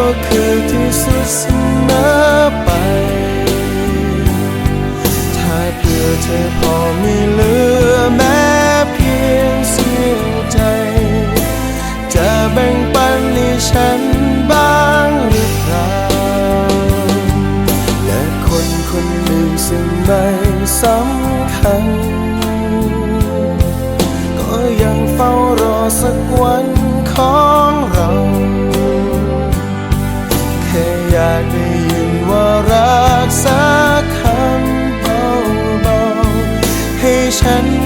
ก็คือที่สุดเสมอไป ถ้าเพื่อเธอพอมีเหลือแม้เพียงเสี้ยวใจ จะแบ่งปันให้ฉันบ้างหรือเปล่า และคนคนหนึ่งซึ่งไม่สำคัญ ก็ยังเฝ้ารอสักวันขอ ฉัน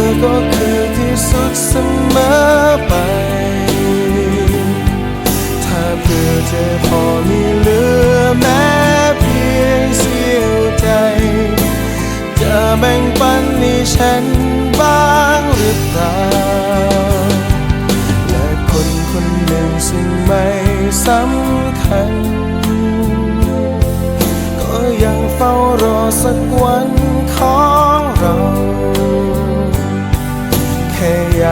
อก็คือที่สุดเสมอไป ถ้าเพื่อเธอพอมีเหลือแม้เพียงเสี้ยวใจ จะแบ่งปันให้ฉันบ้างหรือเปล่า และคนคนหนึ่งซึ่งไม่สำคัญ ก็ยังเฝ้ารอสักวัน